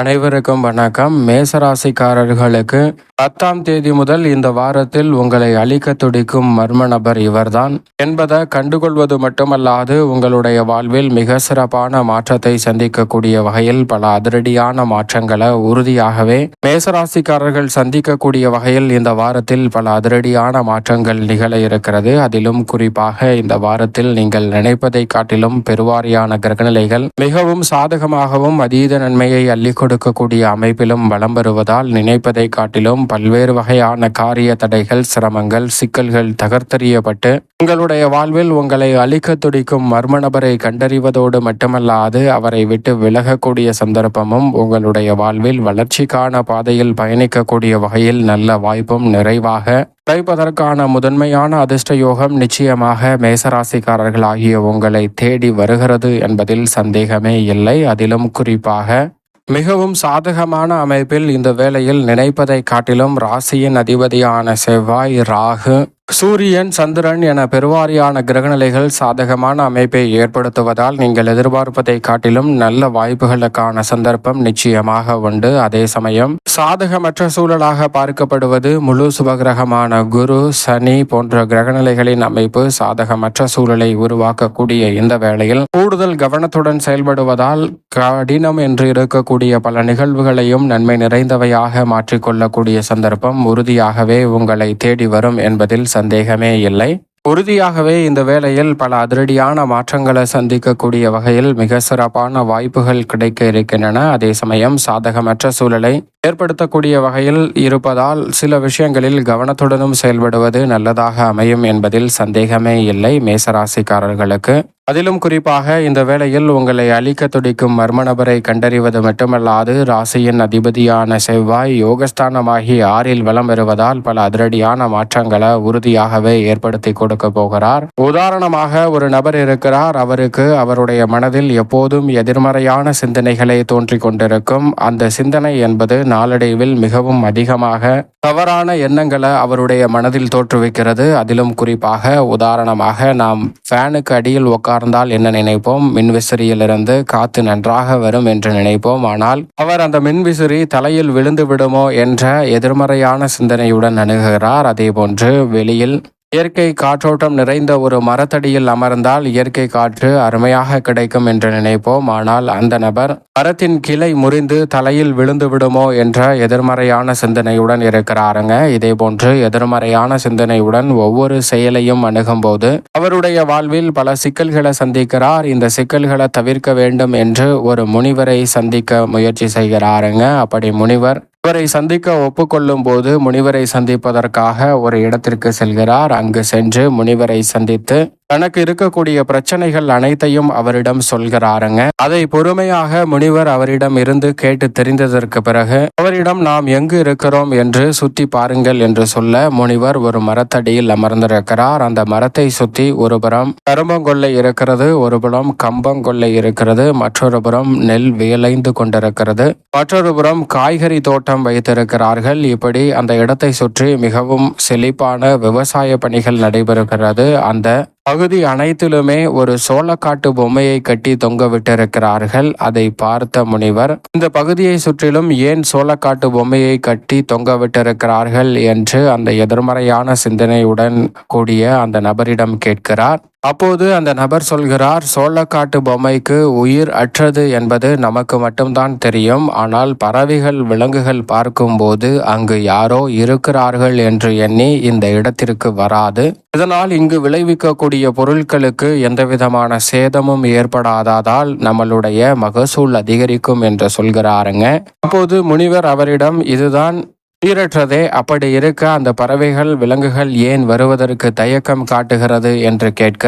அனைவருக்கும் வணக்கம். மேசராசிக்காரர்களுக்கு பத்தாம் தேதி முதல் இந்த வாரத்தில் உங்களை அழிக்க துடிக்கும் மர்ம நபர் இவர்தான் என்பதை கண்டுகொள்வது மட்டுமல்லாது உங்களுடைய வாழ்வில் மிக சிறப்பான மாற்றத்தை சந்திக்கக்கூடிய வகையில் பல அதிரடியான மாற்றங்களை உறுதியாகவே மேசராசிக்காரர்கள் சந்திக்கக்கூடிய வகையில் இந்த வாரத்தில் பல அதிரடியான மாற்றங்கள் நிகழ இருக்கிறது. அதிலும் குறிப்பாக இந்த வாரத்தில் நீங்கள் நினைப்பதை காட்டிலும் பெருவாரியான கிரகநிலைகள் மிகவும் சாதகமாகவும் அதீத நன்மையை அள்ளி கொடுக்கக்கூடிய அமைப்பிலும் வலம் வருவதால் நினைப்பதை காட்டிலும் பல்வேறு வகையான காரிய தடைகள் சிரமங்கள் சிக்கல்கள் தகர்த்தெறியப்பட்டு உங்களுடைய வாழ்வில் உங்களை அழிக்க துடிக்கும் மர்ம நபரை கண்டறிவதோடு மட்டுமல்லாது அவரை விட்டு விலகக்கூடிய சந்தர்ப்பமும் உங்களுடைய வாழ்வில் வளர்ச்சிக்கான பாதையில் பயணிக்கக்கூடிய வகையில் நல்ல வாய்ப்பும் நிறைவாக கிடைப்பதற்கான முதன்மையான அதிர்ஷ்ட யோகம் நிச்சயமாக மேசராசிக்காரர்கள் ஆகிய உங்களை தேடி வருகிறது என்பதில் சந்தேகமே இல்லை. அதிலும் குறிப்பாக மிகவும் சாதகமான அமைப்பில் இந்த வேளையில் நினைப்பதை காட்டிலும் ராசியின் அதிபதியான செவ்வாய் ராகு சூரியன் சந்திரன் என பெருவாரியான கிரகநிலைகள் சாதகமான அமைப்பை ஏற்படுத்துவதால் நீங்கள் எதிர்பார்ப்பதை காட்டிலும் நல்ல வாய்ப்புகளுக்கான சந்தர்ப்பம் நிச்சயமாக உண்டு. அதே சமயம் சாதகமற்ற சூழலாக பார்க்கப்படுவது முழு சுபகிரகமான குரு சனி போன்ற கிரகநிலைகளின் அமைப்பு சாதகமற்ற சூழலை உருவாக்கக்கூடிய இந்த வேளையில் கூடுதல் கவனத்துடன் செயல்படுவதால் கடினம் என்று இருக்கக்கூடிய பல நிகழ்வுகளையும் நன்மை நிறைந்தவையாக மாற்றிக்கொள்ளக்கூடிய சந்தர்ப்பம் உறுதியாகவே உங்களை தேடி வரும் என்பதில் சந்தேகமே இல்லை. உறுதியாகவே இந்த வேளையில் பல அதிரடியான மாற்றங்களை சந்திக்கக்கூடிய வகையில் மிக சிறப்பான வாய்ப்புகள் கிடைக்க இருக்கின்றன. அதே சமயம் சாதகமற்ற சூழலை ஏற்படுத்தக்கூடிய வகையில் இருப்பதால் சில விஷயங்களில் கவனத்துடனும் செயல்படுவது நல்லதாக அமையும் என்பதில் சந்தேகமே இல்லை. மேசராசிக்காரர்களுக்கு அதிலும் குறிப்பாக இந்த வேளையில் உங்களை அழிக்க துடிக்கும் மர்ம நபரை கண்டறிவது மட்டுமல்லாது ராசியின் அதிபதியான செவ்வாய் யோகஸ்தானமாகி ஆறில் வலம் வருவதால் பல அதிரடியான மாற்றங்களை உறுதியாகவே ஏற்படுத்தி கொடுக்க போகிறார். உதாரணமாக ஒரு நபர் இருக்கிறார். அவருக்கு அவருடைய மனதில் எப்போதும் எதிர்மறையான சிந்தனைகளை தோன்றிக் கொண்டிருக்கும். அந்த சிந்தனை என்பது நாளடைவில் மிகவும் அதிகமாக தவறான எண்ணங்களை அவருடைய மனதில் தோற்றுவிக்கிறது. அதிலும் குறிப்பாக உதாரணமாக நாம் ஃபேனுக்கு அடியில் உட்கார்ந்தால் என்ன நினைப்போம்? மின்விசிறியிலிருந்து காத்து நன்றாக வரும் என்று நினைப்போம். ஆனால் அவர் அந்த மின்விசிறி தலையில் விழுந்து விடுமோ என்ற எதிர்மறையான சிந்தனையுடன் அணுகுகிறார். அதேபோன்று வெளியில் இயற்கை காற்றோட்டம் நிறைந்த ஒரு மரத்தடியில் அமர்ந்தால் இயற்கை காற்று அருமையாக கிடைக்கும் என்று நினைப்போம். ஆனால் அந்த நபர் மரத்தின் கிளை முறிந்து தலையில் விழுந்து விடுமோ? என்ற எதிர்மறையான சிந்தனையுடன் இருக்கிறாருங்க. இதே போன்று எதிர்மறையான சிந்தனையுடன் ஒவ்வொரு செயலையும் அணுகும்போது அவருடைய வாழ்வில் பல சிக்கல்களை சந்திக்கிறார். இந்த சிக்கல்களை தவிர்க்க வேண்டும் என்று ஒரு முனிவரை சந்திக்க முயற்சி செய்கிறாருங்க. அப்படி முனிவர் இவரை சந்திக்க ஒப்புக்கொள்ளும் போது முனிவரை சந்திப்பதற்காக ஒரு இடத்திற்கு செல்கிறார். அங்கு சென்று முனிவரை சந்தித்து தனக்கு இருக்கக்கூடிய பிரச்சனைகள் அனைத்தையும் அவரிடம் சொல்கிறாருங்க. அதை பொறுமையாக முனிவர் அவரிடம் இருந்து கேட்டு தெரிந்ததற்கு பிறகு அவரிடம் நாம் எங்கு இருக்கிறோம் என்று சுத்தி பாருங்கள் என்று சொல்ல முனிவர் ஒரு மரத்தடியில் அமர்ந்திருக்கிறார். அந்த மரத்தை சுத்தி ஒரு புறம் கரும்பங்கொள்ளை இருக்கிறது ஒரு புறம் கம்பங்கொள்ளை இருக்கிறது மற்றொரு புறம் நெல் வேலைந்து கொண்டிருக்கிறது மற்றொரு புறம் காய்கறி தோட்டம் வைத்திருக்கிறார்கள். இப்படி அந்த இடத்தை சுற்றி மிகவும் செழிப்பான விவசாய பணிகள் நடைபெறுகிறது. அந்த பகுதி அனைத்திலுமே ஒரு சோளக்காட்டு பொம்மையை கட்டி தொங்க விட்டிருக்கிறார்கள் அதை பார்த்த முனிவர் இந்த பகுதியை சுற்றிலும் ஏன் சோளக்காட்டு பொம்மையை கட்டி தொங்க விட்டிருக்கிறார்கள் என்று அந்த எதிர்மறையான சிந்தனையுடன் கூடிய அந்த நபரிடம் கேட்கிறார். அப்போது அந்த நபர் சொல்கிறார் சோளக்காட்டு பொம்மைக்கு உயிர் அற்றது என்பது நமக்கு மட்டும்தான் தெரியும். ஆனால் பறவைகள் விலங்குகள் பார்க்கும்போது அங்கு யாரோ இருக்கிறார்கள் என்று எண்ணி இந்த இடத்திற்கு வராது. இதனால் இங்கு விளைவிக்கக்கூடிய பொருட்களுக்கு எந்தவிதமான சேதமும் ஏற்படாததால் நம்மளுடைய மகசூல் அதிகரிக்கும் என்று சொல்கிறாருங்க. அப்போது முனிவர் அவரிடம் இதுதான் சீரற்றதே அப்படி இருக்க அந்த பறவைகள் விலங்குகள் ஏன் வருவதற்கு தயக்கம் காட்டுகிறது என்று கேட்க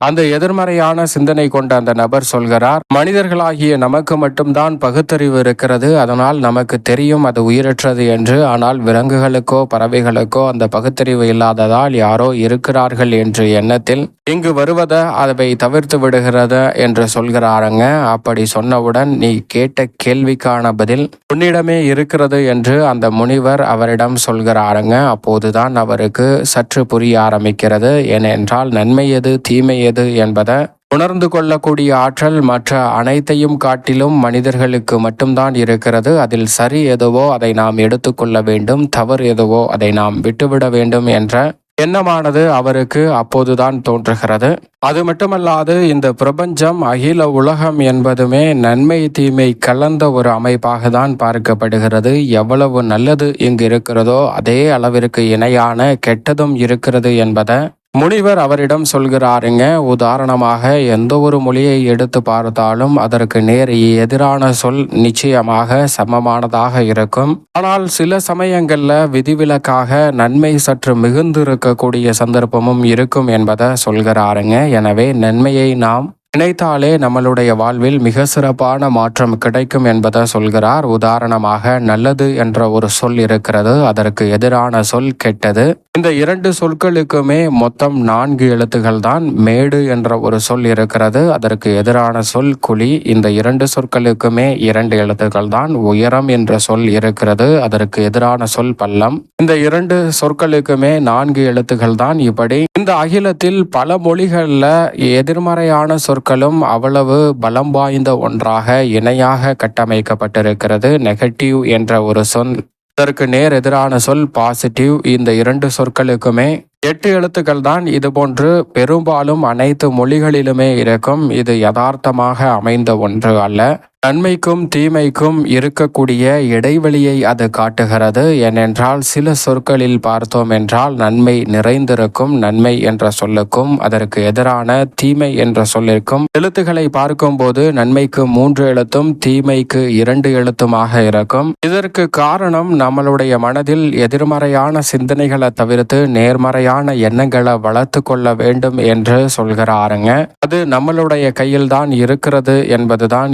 அந்த எதிர்மறையான சிந்தனை கொண்ட அந்த நபர் சொல்கிறார் மனிதர்களாகிய நமக்கு மட்டும்தான் பகுத்தறிவு இருக்கிறது. அதனால் நமக்கு தெரியும் அது உயிரற்றது என்று. ஆனால் விலங்குகளுக்கோ பறவைகளுக்கோ அந்த பகுத்தறிவு இல்லாததால் யாரோ இருக்கிறார்கள் என்ற எண்ணத்தில் இங்கு வருவத அதை தவிர்த்து விடுகிறத என்று சொல்கிறாருங்க. அப்படி சொன்னவுடன் நீ கேட்ட கேள்விக்கான பதில் உன்னிடமே இருக்கிறது என்று அந்த முனிவர் அவரிடம் சொல்கிறாருங்க. அப்போதுதான் அவருக்கு சற்று புரிய ஆரம்பிக்கிறது. ஏனென்றால் நன்மை எது தீமை எது என்பதை உணர்ந்து கொள்ளக்கூடிய ஆற்றல் மற்ற அனைத்தையும் காட்டிலும் மனிதர்களுக்கு மட்டும்தான் இருக்கிறது. அதில் சரி எதுவோ அதை நாம் எடுத்துக்கொள்ள வேண்டும் தவறு எதுவோ அதை நாம் விட்டுவிட வேண்டும் என்ற எண்ணமானது அவருக்கு அப்போதுதான் தோன்றுகிறது. அது மட்டுமல்லாது இந்த பிரபஞ்சம் அகில உலகம் என்பதுமே நன்மை தீமை கலந்த ஒரு அமைப்பாக தான் பார்க்கப்படுகிறது. எவ்வளவு நல்லது இங்கு இருக்கிறதோ அதே அளவிற்கு இணையான கெட்டதும் இருக்கிறது என்பதை முனிவர் அவரிடம் சொல்கிறாருங்க உதாரணமாக எந்த ஒரு மொழியை எடுத்து பார்த்தாலும் அதற்கு நேர் எதிரான சொல் நிச்சயமாக சமமானதாக இருக்கும். ஆனால் சில சமயங்கள்ல விதிவிலக்காக நன்மை சற்று மிகுந்து இருக்கக்கூடிய சந்தர்ப்பமும் இருக்கும் என்பதை சொல்கிறாருங்க. எனவே நன்மையை நாம் நினைத்தாலே நம்மளுடைய வாழ்வில் மிக சிறப்பான மாற்றம் கிடைக்கும் என்பதை சொல்கிறார். உதாரணமாக நல்லது என்ற ஒரு சொல் இருக்கிறது. அதற்கு எதிரான சொல் கெட்டது. இந்த இரண்டு சொற்களுக்குமே மொத்தம் நான்கு எழுத்துகள் தான் மேடு என்ற ஒரு சொல் இருக்கிறது. அதற்கு எதிரான சொல் குழி. இந்த இரண்டு சொற்களுக்குமே இரண்டு எழுத்துக்கள் தான் உயரம் என்ற சொல் இருக்கிறது. அதற்கு எதிரான சொல் பள்ளம். இந்த இரண்டு சொற்களுக்குமே நான்கு எழுத்துக்கள் தான் இப்படி. இந்த அகிலத்தில் பல மொழிகள்ல எதிர்மறையான சொற்களும் அவ்வளவு பலம் வாய்ந்த ஒன்றாக இணையாக கட்டமைக்கப்பட்டிருக்கிறது. நெகட்டிவ் என்ற ஒரு சொல் இதற்கு நேர் எதிரான சொல் பாசிட்டிவ் இந்த இரண்டு சொற்களுக்குமே. எட்டு எழுத்துக்கள் தான் இது போன்று பெரும்பாலும் அனைத்து மொழிகளிலுமே இருக்கும். இது யதார்த்தமாக அமைந்த ஒன்று அல்ல. நன்மைக்கும் தீமைக்கும் இருக்கக்கூடிய இடைவெளியை அது காட்டுகிறது. ஏனென்றால் சில சொற்களில் பார்த்தோம் என்றால் நன்மை நிறைந்திருக்கும் நன்மை என்ற சொல்லுக்கும் அதற்கு எதிரான தீமை என்ற சொல்லிற்கும். எழுத்துக்களை பார்க்கும்போது நன்மைக்கு மூன்று எழுத்தும் தீமைக்கு இரண்டு எழுத்துமாக இருக்கும். இதற்கு காரணம் நம்மளுடைய மனதில் எதிர்மறையான சிந்தனைகளை தவிர்த்து நேர்மறையான எண்ணங்களை வளர்த்து கொள்ள வேண்டும் என்று சொல்கிறாருங்க. அது நம்மளுடைய கையில்தான் இருக்கிறது என்பதுதான்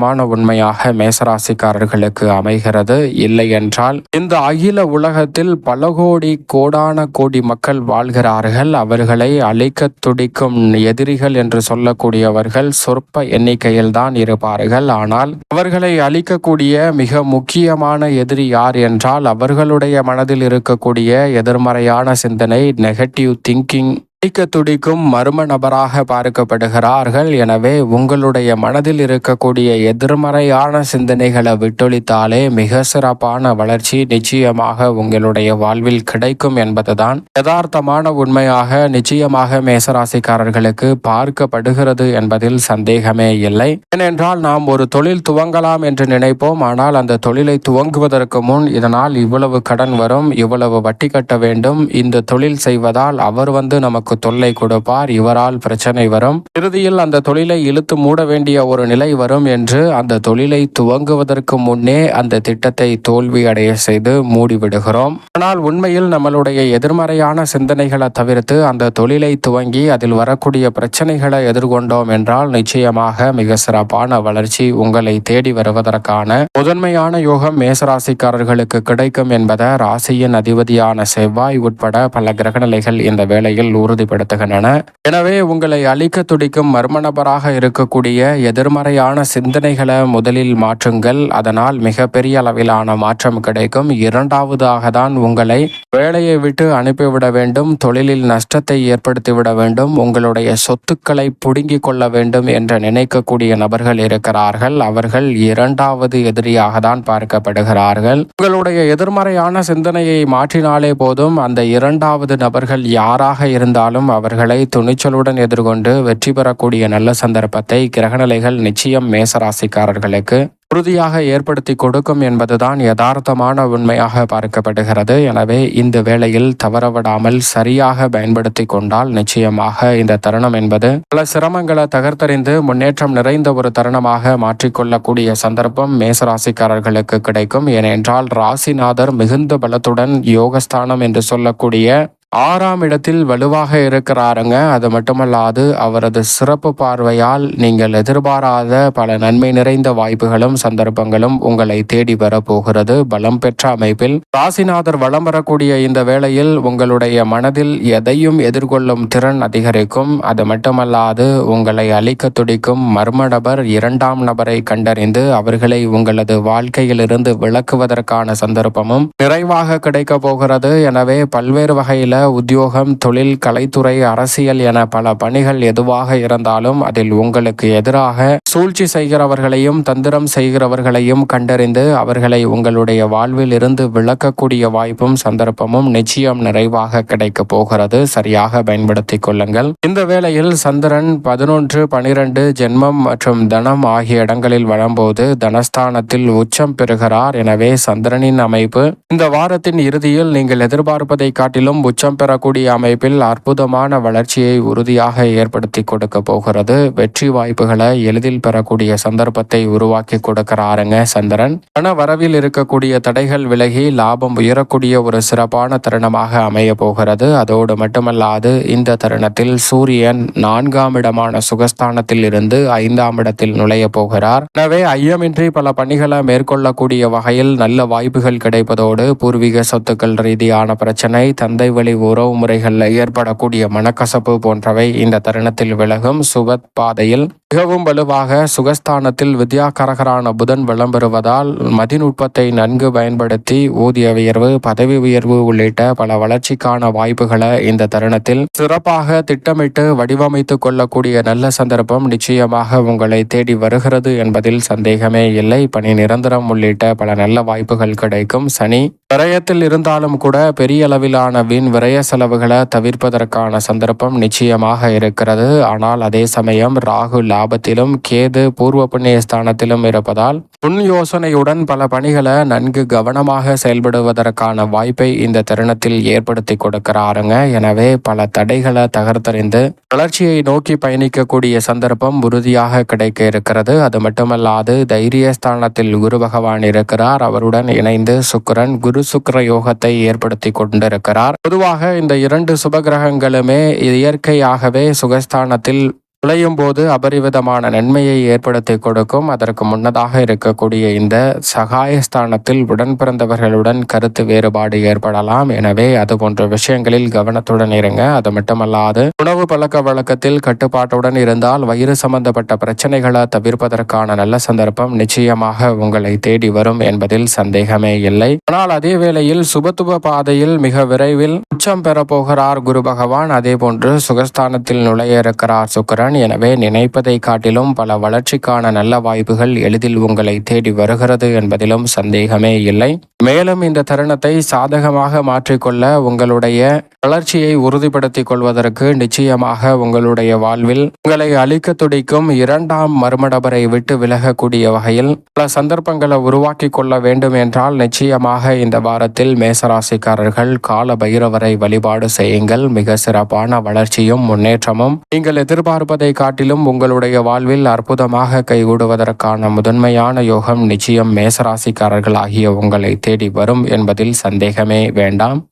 யதார்த்தமான உண்மையாக மேசராசிக்காரர்களுக்கு அமைகிறது. இல்லை என்றால் இந்த அகில உலகத்தில் பல கோடி கோடான கோடி மக்கள் வாழ்கிறார்கள். அவர்களை அழிக்க துடிக்கும் எதிரிகள் என்று சொல்லக்கூடியவர்கள் சொற்ப எண்ணிக்கையில் தான் இருப்பார்கள். ஆனால் அவர்களை அழிக்கக்கூடிய மிக முக்கியமான எதிரி யார் என்றால் அவர்களுடைய மனதில் இருக்கக்கூடிய எதிர்மறையான சிந்தனை நெகட்டிவ் திங்கிங் துடிக்க துடிக்கும் மர்ம நபராக பார்க்கப்படுகிறார்கள். எனவே உங்களுடைய மனதில் இருக்கக்கூடிய எதிர்மறையான சிந்தனைகளை விட்டொழித்தாலே மிக சிறப்பான வளர்ச்சி நிச்சயமாக உங்களுடைய வாழ்வில் கிடைக்கும் என்பதுதான். யதார்த்தமான உண்மையாக நிச்சயமாக மேசராசிக்காரர்களுக்கு பார்க்கப்படுகிறது என்பதில் சந்தேகமே இல்லை. ஏனென்றால் நாம் ஒரு தொழில் துவங்கலாம் என்று நினைப்போம். ஆனால் அந்த தொழிலை துவங்குவதற்கு முன் இதனால் இவ்வளவு கடன் வரும் இவ்வளவு வட்டி கட்ட வேண்டும். இந்த தொழில் செய்வதால் அவர் வந்து நமக்கு தொல்லை கொடுப்பார் இவரால் பிரச்சனை வரும். இறுதியில் அந்த தொழிலை இழுத்து மூட வேண்டிய ஒரு நிலை வரும் என்று அந்த தொழிலை துவங்குவதற்கு முன்னே அந்த திட்டத்தை தோல்வி அடைய செய்து மூடிவிடுகிறோம். ஆனால் உண்மையில் நம்மளுடைய எதிர்மறையான சிந்தனைகளை தவிர்த்து அந்த தொழிலை துவங்கி அதில் வரக்கூடிய பிரச்சனைகளை எதிர்கொண்டோம் என்றால் நிச்சயமாக மிக சிறப்பான வளர்ச்சி உங்களை தேடி வருவதற்கான முதன்மையான யோகம் மேசராசிக்காரர்களுக்கு கிடைக்கும் என்பதை ராசியின் அதிபதியான செவ்வாய் உட்பட பல கிரகநிலைகள் இந்த வேளையில் உறுதிப்படுத்துகின்றன எனவே உங்களை அழிக்க துடிக்கும் மர்ம நபராக இருக்கக்கூடிய எதிர்மறையான சிந்தனைகளை முதலில் மாற்றுங்கள். அதனால் மிகப்பெரிய அளவிலான மாற்றம் கிடைக்கும். இரண்டாவதாக தான் உங்களை வேலையை விட்டு அனுப்பிவிட வேண்டும். தொழிலில் நஷ்டத்தை ஏற்படுத்திவிட வேண்டும். உங்களுடைய சொத்துக்களை புடுங்கிக் கொள்ள வேண்டும் என்று நினைக்கக்கூடிய நபர்கள் இருக்கிறார்கள். அவர்கள் இரண்டாவது எதிரியாக தான் பார்க்கப்படுகிறார்கள். உங்களுடைய எதிர்மறையான சிந்தனையை மாற்றினாலே போதும். அந்த இரண்டாவது நபர்கள் யாராக இருந்தாலும் அவர்களை துணிச்சலுடன் எதிர்கொண்டு வெற்றி பெறக்கூடிய நல்ல சந்தர்ப்பத்தை கிரகநிலைகள் நிச்சயம் மேசராசிக்காரர்களுக்கு உறுதியாக ஏற்படுத்தி கொடுக்கும் என்பதுதான் யதார்த்தமான உண்மையாக பார்க்கப்படுகிறது. எனவே இந்த வேளையில் தவறவிடாமல் சரியாக பயன்படுத்தி கொண்டால் நிச்சயமாக இந்த தருணம் என்பது பல சிரமங்களை தகர்த்தறிந்து முன்னேற்றம் நிறைந்த ஒரு தருணமாக மாற்றிக்கொள்ளக்கூடிய சந்தர்ப்பம் மேசராசிக்காரர்களுக்கு கிடைக்கும். ஏனென்றால் ராசிநாதர் மிகுந்த பலத்துடன் யோகஸ்தானம் என்று சொல்லக்கூடிய ஆறாம் இடத்தில் வலுவாக இருக்கிறாருங்க. அது மட்டுமல்லாது அவரது சிறப்பு பார்வையால் நீங்கள் எதிர்பாராத பல நன்மை நிறைந்த வாய்ப்புகளும் சந்தர்ப்பங்களும் உங்களை தேடி வரப்போகிறது பலம் பெற்ற அமைப்பில் ராசிநாதர் வளம் வரக்கூடிய இந்த வேளையில் உங்களுடைய மனதில் எதையும் எதிர்கொள்ளும் திறன் அதிகரிக்கும். அது மட்டுமல்லாது உங்களை அழிக்க துடிக்கும் மர்ம நபர் இரண்டாம் நபரை கண்டறிந்து அவர்களை உங்களது வாழ்க்கையிலிருந்து விளக்குவதற்கான சந்தர்ப்பமும் நிறைவாக கிடைக்க போகிறது. எனவே பல்வேறு வகையில் உத்தியோகம் தொழில் கலைத்துறை அரசியல் என பல பணிகள் எதுவாக இருந்தாலும் அதில் உங்களுக்கு எதிராக சூழ்ச்சி செய்கிறவர்களையும் தந்திரம் செய்கிறவர்களையும் கண்டறிந்து அவர்களை உங்களுடைய வாழ்வில் இருந்து விளக்கக்கூடிய வாய்ப்பும் சந்தர்ப்பமும் நிச்சயம் நிறைவாக கிடைக்கப் போகிறது. சரியாக பயன்படுத்திக் கொள்ளுங்கள். இந்த வேளையில் சந்திரன் பதினொன்று பனிரெண்டு ஜென்மம் மற்றும் தனம் ஆகிய இடங்களில் வரும்போது தனஸ்தானத்தில் உச்சம் பெறுகிறார். எனவே சந்திரனின் அமைப்பு இந்த வாரத்தின் இறுதியில் நீங்கள் எதிர்பார்ப்பதை காட்டிலும் உச்சம் பெறக்கூடிய அமைப்பில் அற்புதமான வளர்ச்சியை உறுதியாக ஏற்படுத்தி கொடுக்க போகிறது. வெற்றி வாய்ப்புகளை எளிதில் பெறக்கூடிய சந்தர்ப்பத்தை உருவாக்கி கொடுக்கிறாருங்க சந்திரன். பண வரவில் இருக்கக்கூடிய தடைகள் விலகி லாபம் உயரக்கூடிய ஒரு சிறப்பான தருணமாக அமைய போகிறது. அதோடு மட்டுமல்லாது இந்த தருணத்தில் சூரியன் நான்காம் இடமான சுகஸ்தானத்தில் இருந்து ஐந்தாம் இடத்தில் நுழைய போகிறார். எனவே ஐயமின்றி பல பணிகளை மேற்கொள்ளக்கூடிய வகையில் நல்ல வாய்ப்புகள் கிடைப்பதோடு பூர்வீக சொத்துக்கள் ரீதியான பிரச்சனை தந்தை வழி உறவு முறைகளில் ஏற்படக்கூடிய மனக்கசப்பு போன்றவை இந்த தருணத்தில் விலகும். சுபத் பாதையில் மிகவும் வலுவாக சுகஸ்தானத்தில் வித்யாகரகரான புதன் விளம்பெறுவதால் மதிநுட்பத்தை நன்கு பயன்படுத்தி ஊதிய உயர்வு பதவி உயர்வு உள்ளிட்ட பல வளர்ச்சிக்கான வாய்ப்புகளை இந்த தருணத்தில் சிறப்பாக திட்டமிட்டு வடிவமைத்துக் கொள்ளக்கூடிய நல்ல சந்தர்ப்பம் நிச்சயமாக உங்களை தேடி வருகிறது என்பதில் சந்தேகமே இல்லை. பணி நிரந்தரம் உள்ளிட்ட பல நல்ல வாய்ப்புகள் கிடைக்கும். சனி விரயத்தில் இருந்தாலும் கூட பெரிய அளவிலான வீண் விரய செலவுகளை தவிர்ப்பதற்கான சந்தர்ப்பம் நிச்சயமாக இருக்கிறது. ஆனால் அதே சமயம் ராகு லாபத்திலும் கேது பூர்வ புண்ணிய ஸ்தானத்திலும் இருப்பதால் முன் யோசனையுடன் பல பணிகளை நன்கு கவனமாக செயல்படுவதற்கான வாய்ப்பை இந்த தருணத்தில் ஏற்படுத்தி கொடுக்கிறாருங்க. எனவே பல தடைகளை தகர்த்தறிந்து வளர்ச்சியை நோக்கி பயணிக்கக்கூடிய சந்தர்ப்பம் உறுதியாக கிடைக்க இருக்கிறது. அது மட்டுமல்லாது தைரியஸ்தானத்தில் குரு பகவான் இருக்கிறார். அவருடன் இணைந்து சுக்கரன் குரு சுக்கர யோகத்தை ஏற்படுத்தி கொண்டிருக்கிறார். பொதுவாக இந்த இரண்டு சுபகிரகங்களுமே இயற்கையாகவே சுகஸ்தானத்தில் நுழையும் போது அபரிவிதமான நன்மையை ஏற்படுத்தி கொடுக்கும். அதற்கு முன்னதாக இருக்கக்கூடிய இந்த சகாயஸ்தானத்தில் உடன் பிறந்தவர்களுடன் கருத்து வேறுபாடு ஏற்படலாம். எனவே அது போன்ற விஷயங்களில் கவனத்துடன் இருங்க. அது மட்டுமல்லாது உணவு பழக்க வழக்கத்தில் கட்டுப்பாட்டுடன் இருந்தால் வயிறு சம்பந்தப்பட்ட பிரச்சனைகளை தவிர்ப்பதற்கான நல்ல சந்தர்ப்பம் நிச்சயமாக உங்களை தேடி வரும் என்பதில் சந்தேகமே இல்லை. ஆனால் அதே வேளையில் சுபத்துவ பாதையில் மிக விரைவில் உச்சம் பெறப்போகிறார் குரு பகவான். அதே போன்று சுகஸ்தானத்தில் நுழைய இருக்கிறார் சுக்கரன். தான் எனவே நினைப்பதை காட்டிலும் பல வளர்ச்சிக்கான நல்ல வாய்ப்புகள் எளிதில் உங்களை தேடி வருகிறது என்பதிலும் சந்தேகமே இல்லை. மேலும் இந்த தருணத்தை சாதகமாக மாற்றிக்கொள்ள உங்களுடைய வளர்ச்சியை உறுதிப்படுத்திக் கொள்வதற்கு நிச்சயமாக உங்களுடைய வாழ்வில் உங்களை அழிக்க துடிக்கும் இரண்டாம் மர்மடபரை விட்டு விலகக்கூடிய வகையில் பல சந்தர்ப்பங்களை உருவாக்கி கொள்ள வேண்டும் என்றால் நிச்சயமாக இந்த வாரத்தில் மேசராசிக்காரர்கள் கால பைரவரை வழிபாடு செய்யுங்கள். மிக சிறப்பான வளர்ச்சியும் முன்னேற்றமும் நீங்கள் எதிர்பார்ப்பதை காட்டிலும் உங்களுடைய வாழ்வில் அற்புதமாக கைகூடுவதற்கான முதன்மையான யோகம் நிச்சயம் மேசராசிக்காரர்கள் ஆகிய உங்களை தேடி வரும் என்பதில் சந்தேகமே வேண்டாம்.